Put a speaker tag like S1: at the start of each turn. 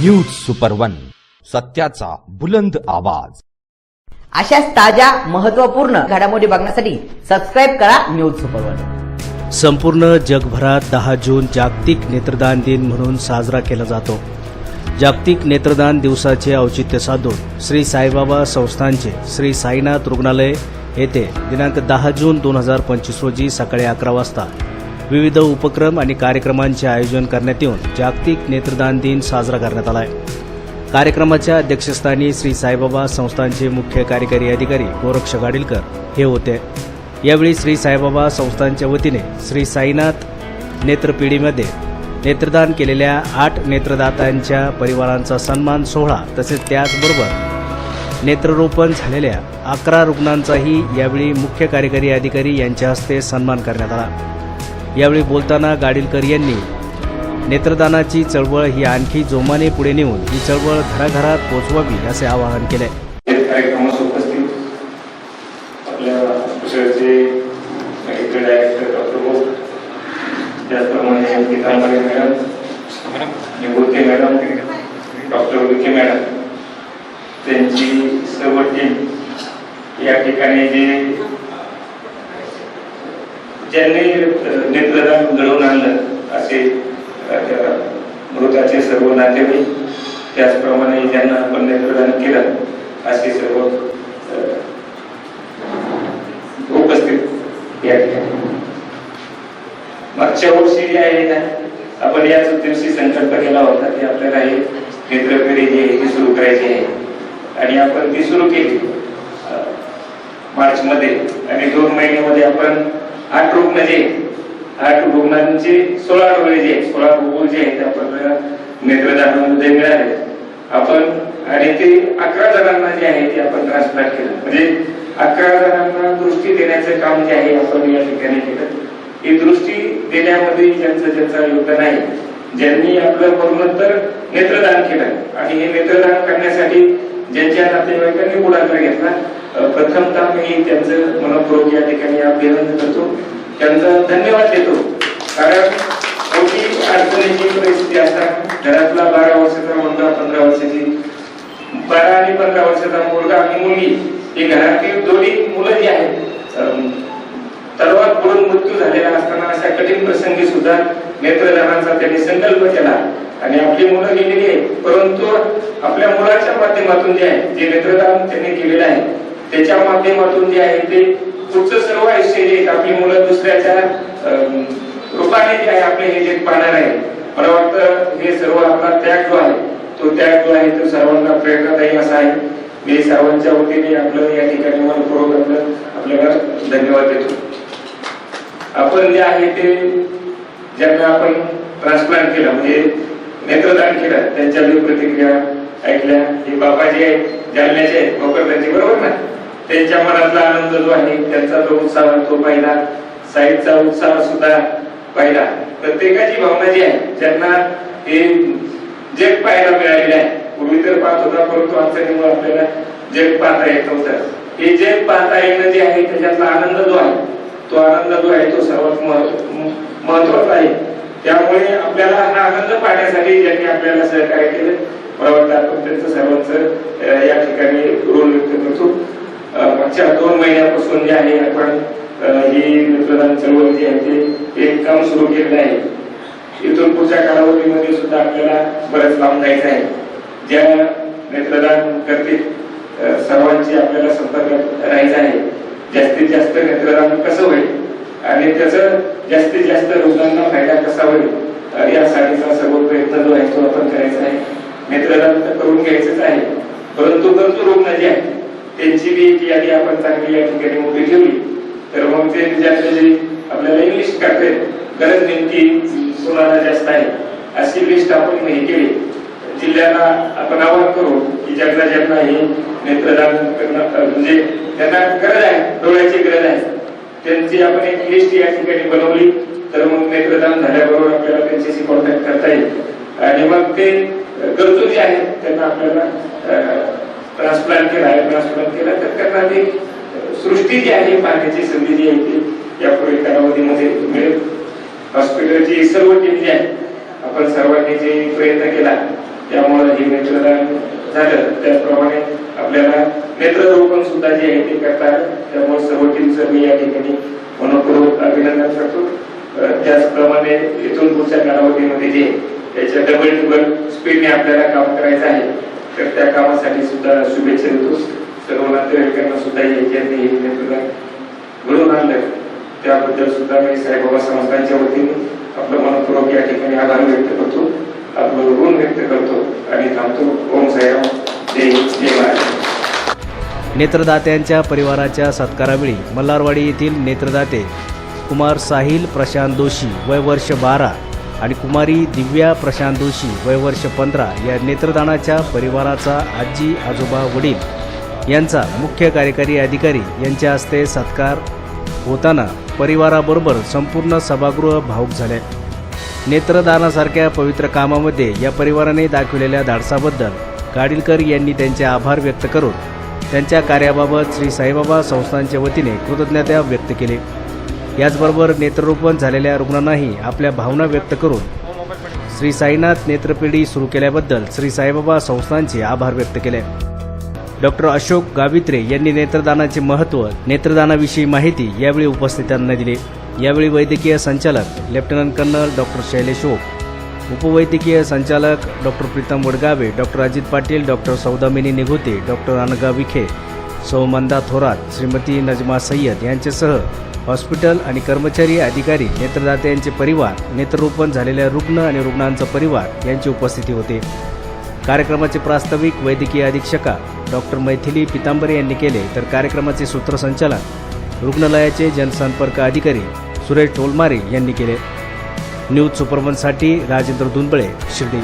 S1: News super one सत्याचा बुलंद आवाज.
S2: अशाच ताज्या महत्त्वपूर्ण घडामोडी बघण्यासाठी सबस्क्राईब करा न्यूज सुपर वन
S3: संपूर्ण जगभरात दहा जून जागतिक नेत्रदान दिन म्हणून साजरा केला जातो. जागतिक नेत्रदान दिवसाचे औचित्य साधून श्री साईबाबा संस्थानचे श्री साईनाथ रुग्णालय येथे दिनांक दहा जून दोन हजार पंचवीस रोजी सकाळी अकरा वाजता विविध उपक्रम आणि कार्यक्रमांचे आयोजन करण्यात येऊन जागतिक नेत्रदान दिन साजरा करण्यात आला आहे कार्यक्रमाच्या अध्यक्षस्थानी श्री साईबाबा संस्थांचे मुख्य कार्यकारी अधिकारी गोरक्ष गाडीलकर हे होते. यावेळी श्री साईबाबा संस्थांच्या वतीने श्री साईनाथ नेत्रपिढीमध्ये नेत्रदान केलेल्या आठ नेत्रदात्यांच्या परिवारांचा सन्मान सोहळा तसेच त्याचबरोबर नेत्ररोपण झालेल्या अकरा रुग्णांचाही यावेळी मुख्य कार्यकारी अधिकारी यांच्या हस्ते सन्मान करण्यात आला. यावेळी बोलताना गाडीलकर यांनी नेत्रदानाची चळवळ ही आणखी जोमाने पुढे नेऊन ही चळवळ घराघरात पोहोचवावी असे आवाहन केले.
S4: कार्यक्रमास उपस्थित आपल्या डायरेक्टर डॉक्टर बोस त्याचप्रमाणे madam Nivrutti madam doctor Vikhe madam. त्यांची सर्व टीम या ठिकाणी जे ज्यांनी नेत्रदान घडवून आणलं असे मृताचे सर्व नातेवाईक त्याचप्रमाणे ज्यांना आपण नेत्रदान केलं असे सर्व उपस्थित या ठिकाणी. मागच्या वर्षी जे आहे ना आपण याच दिवशी संकल्प केला होता की आपल्याला हे नेत्रपेढी जी आहे ती सुरू करायची आहे. आणि आपण ती सुरू केली. मार्च मध्ये आणि दोन महिन्यामध्ये आपण आठ रुग्ण जे आठ रुग्णांचे सोळा डोळे जे आहेत, सोळा रुग्ण जे आहेत आपल्याला नेत्रदानामध्ये मिळाले. आपण आणि ते अकरा जणांना जे आहे ते आपण ट्रान्सप्लांट केलं. म्हणजे अकरा जणांना दृष्टी देण्याचं काम जे आहे आपण या ठिकाणी केलं. ही दृष्टी देण्यामध्ये ज्यांचं ज्यांचं योगदान आहे ज्यांनी आपलं मरणोत्तर नेत्रदान केलं. आणि हे नेत्रदान करण्यासाठी ज्यांच्या नातेवाईकांनी पुढाकार घेतला प्रथमतः मी त्यांचं मनपूर्वक या ठिकाणी अभिनंदन करतो. त्यांचा धन्यवाद देतो. कारण मोठी अडचणीची परिस्थिती असतात घरातला बारा वर्षाचा मुलगा पंधरा वर्षाची बारा आणि पंधरा वर्षाचा मुलगा आणि मुलगी ही घरातील दोन्ही मुलं जी आहेत तलवार पडून मृत्यू झालेला असताना अशा कठीण प्रसंगी सुद्धा नेत्रदानाचा त्यांनी संकल्प केला. आणि आपली मुलं गेलेली आहेत परंतु आपल्या मुलाच्या माध्यमातून जे आहे जे नेत्रदान त्यांनी केलेलं आहे त्याच्या माध्यमातून जे आहे ते पुढचं सर्व आयुष्य जे आपली मुलं दुसऱ्याच्या रूपाने जे आहे आपले हे जे पाहणार आहे मला वाटतं हे सर्व आपला त्याग जो आहे तो त्याग जो आहे तो सर्वांना प्रेरणादायी असा आहे. मी सर्वांच्या वतीने आपलं या ठिकाणी मनपूर्वक आपलं आपल्याला धन्यवाद देतो. आपण जे आहे ते ज्यांना आपण ट्रान्सप्लांट केलं म्हणजे नेत्रदान केलं त्यांच्या प्रतिक्रिया ऐकल्या. हे बाबा जे आहेत जालन्याचे आहेत भोकरदांचे बरोबर ना? त्यांच्या मनातला आनंद जो आहे त्यांचा जो उत्साह तो पाहिला साईडचा उत्साह सुद्धा पाहिला. प्रत्येकाची भावना जी आहे ज्यांना हे जग पाहायला मिळालेलं आहे पूर्वी तर पाहत होता परंतु अडचणीमुळे आपल्याला जग पाहता येत नव्हतं. हे जग पाहता येणं जे आहे त्याच्यातला आनंद जो आहे तो आनंद जो आहे तो सर्वात मह- महत्त्वाचा आहे. त्यामुळे आपल्याला हा आनंद पाहण्यासाठी ज्यांनी आपल्याला सहकार्य केलं मला वाटतं आपण त्यांचं सर्वांचं या ठिकाणी ऋण व्यक्त करतो. मागच्या दोन महिन्यापासून जे आहे आपण ही नेत्रदान चळवळ जी आहे ते एक काम सुरू केलेलं आहे इथून पुढच्या कालावधीमध्ये सुद्धा आपल्याला बरंच लांब जायचं आहे. ज्या नेत्रदान करते सर्वांची आपल्याला संपर्क राहायचं आहे. जास्तीत जास्त नेत्रदान कसं होईल? आणि त्याचं जास्तीत जास्त रुग्णांना फायदा कसा होईल? यासाठीचा सर्व प्रयत्न जो आहे तो आपण करायचा आहे. नेत्रदान तर करून घ्यायचंच आहे. परंतु गरजू रुग्ण जे आहेत त्यांची बी एक यादी आपण चांगली या ठिकाणी मोठी ठेवली. तर मग ते ज्यातले जे आपल्याला इंग्लिश करते गरज नेमकी कोणाला जास्त आहे. अशी लिस्ट आपण हे केली. जिल्ह्याला आपण आवाहन करू की ज्यांना ज्यांना हे नेत्रदान करणं म्हणजे त्यांना गरज आहे डोळ्याची गरज आहे. त्यांची आपण एक लिस्ट या ठिकाणी बनवली. तर मग नेत्रदान झाल्याबरोबर आपल्याला त्यांच्याशी कॉन्टॅक्ट करता येईल. आणि मग ते गरजू जे आहेत त्यांना आपल्याला ट्रान्सप्लांट केला आहे ट्रान्सप्लांट केला तर त्यांना ती सृष्टी जी आहे पाहण्याची संधी जी आहे ती या पुढील कालावधीमध्ये मिळेल. हॉस्पिटलची सर्व टीम जी आहे आपण सर्वांनी जे प्रयत्न केला त्यामुळे हे नेत्रदान झालं. त्याचप्रमाणे आपल्याला नेत्ररोपण सुद्धा जे आहे ते करता आलं. त्यामुळे सर्व टीमचं मी या ठिकाणी मनपूर्वक अभिनंदन करतो. त्याचप्रमाणे इथून पुढच्या कालावधीमध्ये जे त्याच्या डबल डबल स्पीडने आपल्याला काम करायचं आहे तर त्या कामासाठी सुद्धा शुभेच्छा देतो. सर्व नातेवाईकांना सुद्धा यांनी हे घडून आणलं त्याबद्दल सुद्धा मी साईबाबा संस्थांच्या वतीने आपलं मनपूर्वक या ठिकाणी आभार व्यक्त करतो. आपलं ऋण व्यक्त करतो आणि थांबतो. ओम साईराम. जय जय महाराज.
S3: नेत्रदात्यांच्या परिवाराच्या सत्कारावेळी मल्हारवाडी येथील नेत्रदाते कुमार साहिल प्रशांत दोशी वय वर्ष बारा आणि कुमारी दिव्या प्रशांत जोशी वय वर्ष पंधरा या नेत्रदानाच्या परिवाराचा आजी आजोबा वडील यांचा मुख्य कार्यकारी अधिकारी यांच्या हस्ते सत्कार होताना परिवाराबरोबर संपूर्ण सभागृह भाऊक झाले. नेत्रदानासारख्या पवित्र कामामध्ये या परिवाराने दाखविलेल्या धाडसाबद्दल गाडीलकर यांनी त्यांचे आभार व्यक्त करून त्यांच्या कार्याबाबत श्री साईबाबा संस्थांच्या वतीने कृतज्ञता व्यक्त केली. याचबरोबर नेत्ररोपण झालेल्या रुग्णांनाही आपल्या भावना व्यक्त करून श्री साईनाथ नेत्रपेढी सुरू केल्याबद्दल श्री साईबाबा संस्थांचे आभार व्यक्त केले. डॉक्टर अशोक गावित्रे यांनी नेत्रदानाचे महत्त्व नेत्रदानाविषयी माहिती यावेळी उपस्थितांना दिली. यावेळी वैद्यकीय संचालक lieutenant colonel doctor Shailesh Oak उपवैद्यकीय संचालक doctor Pritam Wadgave doctor Ajit Patil doctor Saudamini Nighute doctor Anagha Vikhe सौ मंदा थोरात श्रीमती नजमा सय्यद यांच्यासह हॉस्पिटल आणि कर्मचारी अधिकारी नेत्रदाते यांचे परिवार नेत्ररोपण झालेल्या रुग्ण आणि रुग्णांचा परिवार यांची उपस्थिती होते. कार्यक्रमाचे प्रास्ताविक वैद्यकीय अधीक्षका डॉक्टर मैथिली पितांबरे यांनी केले तर कार्यक्रमाचे सूत्रसंचालन रुग्णालयाचे जनसंपर्क अधिकारी सुरेश टोलमारे यांनी केले. न्यूज सुपरवनसाठी राजेंद्र दुंबळे शिर्डी.